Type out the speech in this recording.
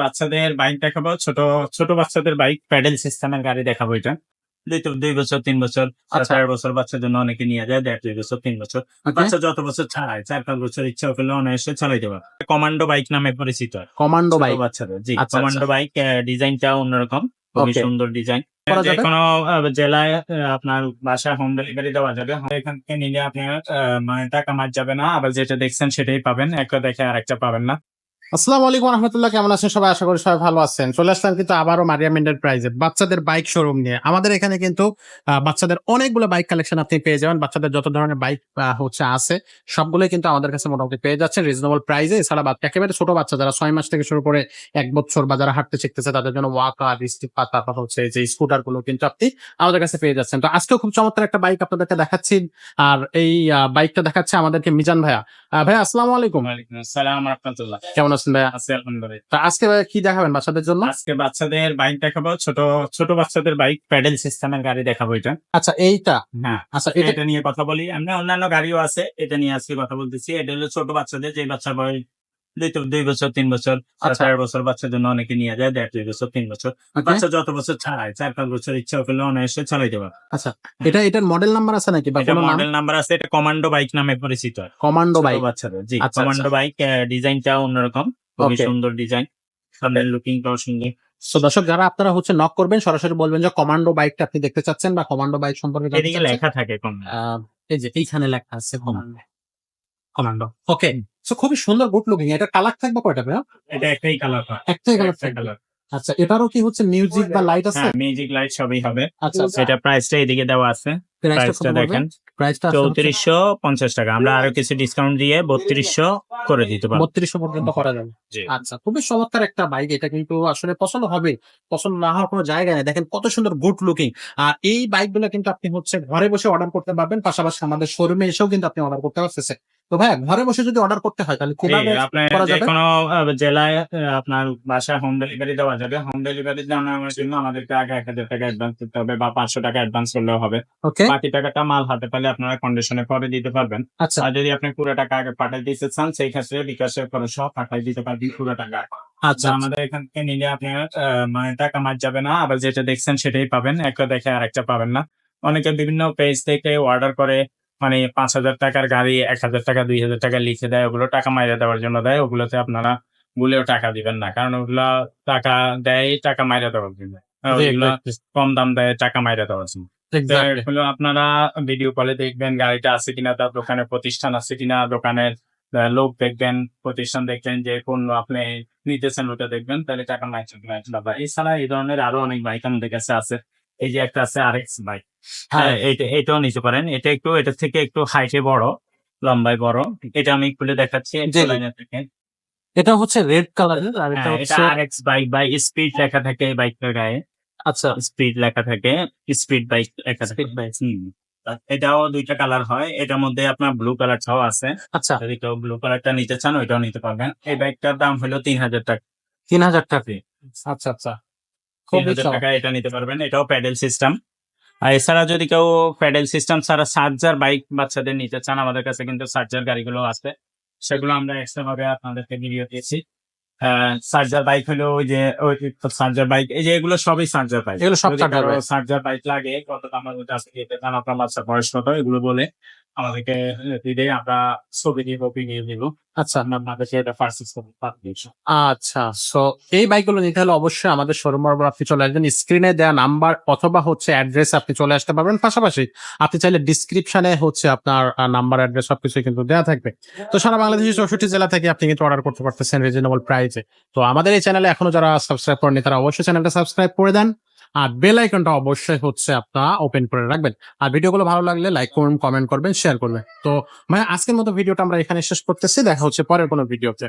বাচ্চাদের বাইক দেখাবো? ছোট ছোট বাচ্চাদের বাইক প্যাডেল সিস্টেমের গাড়ি দেখাবো এটা। দুই তো দুই বছর তিন বছর চার আচ্ছা। বছর বাচ্চার জন্য অনেকে নিয়ে যায় দেড় দুই বছর তিন বছর। বাচ্চা যত বছর ছাড়ায় চার পাঁচ বছর ইচ্ছা করলে অনায়াসে চালাইতে পারে কমান্ডো বাইক নামে পরিচিত। কমান্ডো বাইক বাচ্চাদের জি কমান্ডো বাইক ডিজাইনটা অন্যরকম। খুবই সুন্দর ডিজাইন যে কোনো জেলায় আপনার বাসা হোম ডেলিভারি দেওয়া যাবে। এখান থেকে নিলে আপনার মানে টাকা মার যাবে না। আবার যেটা দেখছেন সেটাই পাবেন। একটা দেখে আর একটা পাবেন না। আসসালামু আলাইকুম রহমতুল্লাহ, কেমন আছেন? সবাই আশা করি সবাই ভালো আছেন। চলে আসলাম কিন্তু আবারও মারিয়াম এন্টারপ্রাইজে। বাচ্চাদের বাইক শোরুম নিয়ে। আমাদের এখানে কিন্তু বাচ্চাদের অনেকগুলো বাইক কালেকশন আপনি পেয়ে যাবেন। বাচ্চাদের যত ধরনের বাইক হচ্ছে আছে, সবগুলোই কিন্তু আমাদের কাছে মোটামুটি পেয়ে যাচ্ছেন রিজনেবল প্রাইসে এছাড়া একেবারে ছোট বাচ্চা যারা ছয় মাস থেকে শুরু করে এক বছর বা যারা হাঁটতে শিখতেছে, তাদের জন্য ওয়াকার স্টিপার তারপর হচ্ছে যে স্কুটারগুলো কিন্তু আপনি আমাদের কাছে পেয়ে যাচ্ছেন। তো আজকেও খুব চমৎকার একটা বাইক আপনাদেরকে দেখাচ্ছি। আর এই বাইকটা দেখাচ্ছে আমাদেরকে মিজান ভাইয়া। আসসালামু আলাইকুম। ওয়ালাইকুম আসসালাম রহমতুল্লাহ। কেমন আছেন ভাইয়া? আছি আলহামদুলিল্লাহ। তা আজকে ভাই কি দেখাবেন বাচ্চাদের জন্য? আজকে বাচ্চাদের বাইক দেখাবো ছোট ছোট বাচ্চাদের বাইক প্যাডেল সিস্টেমের গাড়ি দেখাবো এটা। আচ্ছা এইটা? হ্যাঁ আচ্ছা এটা এটা নিয়ে কথা বলি। আমরা অন্যান্য গাড়িও আছে এটা নিয়ে আজকে কথা বলতেছি। এটা হলো ছোট বাচ্চাদের যে বাচ্চা বয়স দুই বছর তিন বছর চার আচ্ছা। বছর বাচ্চার জন্য অনেকে নিয়ে যায় দেড় দুই বছর তিন বছর। বাচ্চা যত বছর ছাড়ায় চার পাঁচ বছর ইচ্ছা করলে অনায়াসে চালাইতে পারে আচ্ছা এটা এটার মডেল নাম্বার আছে নাকি এটা মডেল নাম্বার আছে এটা কমান্ডো বাইক নামে পরিচিত। কমান্ডো বাইক বাচ্চাদের জি আচ্ছা, কমান্ডো বাইক ডিজাইনটা অন্যরকম খুবই সুন্দর ডিজাইন। সামনের লুকিংটাও সুন্দর। তো দর্শক যারা আপনারা হচ্ছে নক করবেন সরাসরি বলবেন যে কমান্ডো বাইকটা আপনি দেখতে চাচ্ছেন বা কমান্ডো বাইক সম্পর্কে। লেখা থাকে এই যে এইখানে লেখা আছে কমান্ডো কমান্ডো ওকে সো খুবই সুন্দর গুড লুকিং এটা কালার থাকবে কয়টা ভাইয়া? এটা একটাই কালার হয়। একটাই কালার আচ্ছা এটারও কি হচ্ছে মিউজিক বা লাইট আছে? হ্যাঁ মিউজিক লাইট সবই হবে। আচ্ছা আচ্ছা। এটা প্রাইসটা এদিকে দেওয়া আছে। প্রাইসটা দেখেন। প্রাইসটা চৌত্রিশশো পঞ্চাশ টাকা। আমরা আরও কিছু ডিসকাউন্ট দিয়ে বত্রিশশো করে দিতে পারব। বত্রিশশো পর্যন্ত করা যাবে। জি। আচ্ছা খুবই চমৎকার একটা বাইক এটা কিন্তু আসলে পছন্দ হবে। পছন্দ না হওয়ার কোনো জায়গা নেই। দেখেন কত সুন্দর গুড লুকিং আর এই বাইকগুলো কিন্তু আপনি হচ্ছে ঘরে বসে অর্ডার করতে পারবেন। পাশাপাশি আমাদের শোরুমে এসেও কিন্তু আপনি অর্ডার করতে পারতেছেন। তো ভাই ঘরে বসে যদি অর্ডার করতে হয় তাহলে কীভাবে করা যাবে? কোনো জেলায় আপনার বাসায় হোম ডেলিভারি দেওয়া যাবে। হোম ডেলিভারি দেওয়ার জন্য আমাদেরকে আগে এক হাজার টাকা অ্যাডভান্স দিতে হবে বা পাঁচশো টাকা অ্যাডভান্স করলেও হবে। ওকে বাকি টাকাটা মাল হাতে পেলে আপনারা কন্ডিশনে পরে দিতে পারবেন। আচ্ছা। আর যদি আপনি পুরো টাকা আগে পাঠিয়ে দিতে চান সেই ক্ষেত্রে বিকাশের খরচ সহ পাঠিয়ে দিতে পারবেন পুরো টাকা। আচ্ছা আমাদের এখান থেকে নিলে আপনার মানে টাকা মার যাবে না আবার যেটা দেখছেন সেটাই পাবেন। একটা দেখে আরেকটা পাবেন না। অনেকে বিভিন্ন পেজ থেকে অর্ডার করে মানে পাঁচ হাজার টাকার গাড়ি এক হাজার টাকা দুই হাজার টাকা লিখে দেয় ওগুলো টাকা মাইরা দেওয়ার জন্য দেয় ওগুলোতে আপনারা ভুলেও টাকা দিবেন না। কারণ ওগুলো টাকা দেয় টাকা মাইরা দেওয়ার জন্য। exactly, কম দাম দেয় টাকা মাইরা দেওয়ার জন্য। আপনারা ভিডিও কলে দেখবেন গাড়িটা আছে কিনা তার দোকানে প্রতিষ্ঠান আছে কিনা দোকানের লোক দেখবেন প্রতিষ্ঠান দেখবেন যে কোন আপনি নিতেছেন ওটা দেখবেন তাহলে টাকা বাবা এছাড়া এই ধরনের আরও অনেক বাইক আমাদের কাছে আছে। এই যে একটা আছে আর এক্স বাইক হ্যাঁ এটা এটাও নিতে পারেন। এটা একটু এটা থেকে একটু হাইটে বড় লম্বায় বড়। এটা আমি খুলে দেখাচ্ছি এটা হচ্ছে রেড কালারের আর এটা হ্যাঁ, হচ্ছে আর এক্স বাইক বাই স্পিড লেখা থাকে এই বাইকটার গায়ে। আচ্ছা। স্পিড লেখা থাকে স্পিড বাইক লেখা। হুম। তা- এটাও দুইটা কালার হয়। এটার মধ্যে আপনার ব্লু কালারটাও আছে। আচ্ছা। যদি কেউ ব্লু কালারটা নিতে চান ওইটাও নিতে পারবেন। এই বাইকটার দাম হলো তিন হাজার টাকা। তিন হাজার টাকা। আচ্ছা আচ্ছা। টাকা এটা নিতে পারবেন। এটাও প্যাডেল সিস্টেম। আর এছাড়া যদি কেউ প্যাডেল সিস্টেম ছাড়া চার্জার বাইক বাচ্চাদের নিতে চান আমাদের কাছে কিন্তু চার্জার গাড়িগুলো আছে। সেগুলো আমরা এক্সট্রা ভাবে আপনাদেরকে ভিডিও দিয়েছি। চার্জার বাইক হলো ওই যে ওই চার্জার বাইক। এই যে এগুলো সবই চার্জার বাইক। এগুলো সব charger bike। Charger bike. লাগে কত আছে চান আপনার বাচ্চা বয়স কত এগুলো বলে আমাদেরকে দিলে আমরা ছবি নিয়ে কপি নিয়ে দিব আচ্ছা আপনাদেরকে এটা পার্সেস করতে পারব আচ্ছা সো এই বাইকগুলো নিতে হলে অবশ্যই আমাদের শোরুম বরাবর আপনি চলে আসবেন। স্ক্রিনে দেওয়া নাম্বার অথবা হচ্ছে অ্যাড্রেস আপনি চলে আসতে পারবেন। পাশাপাশি আপনি চাইলে ডিসক্রিপশনে হচ্ছে আপনার নাম্বার অ্যাড্রেস সবকিছু কিন্তু দেওয়া থাকবে। তো সারা বাংলাদেশের চৌষট্টি জেলা থেকে আপনি কিন্তু অর্ডার করতে পারতেছেন রিজনেবল প্রাইসে তো আমাদের এই চ্যানেলে এখনও যারা সাবস্ক্রাইব করেনি তারা অবশ্যই চ্যানেলটা সাবস্ক্রাইব করে দেন। আর বেল আইকনটা অবশ্যই হচ্ছে আপনারা ওপেন করে রাখবেন। আর ভিডিওগুলো ভালো লাগলে লাইক করুন কমেন্ট করবেন শেয়ার করবেন। তো ভাই আজকের মতো ভিডিওটা আমরা এখানে শেষ করতেছি। দেখা হচ্ছে পরের কোনো ভিডিওতে।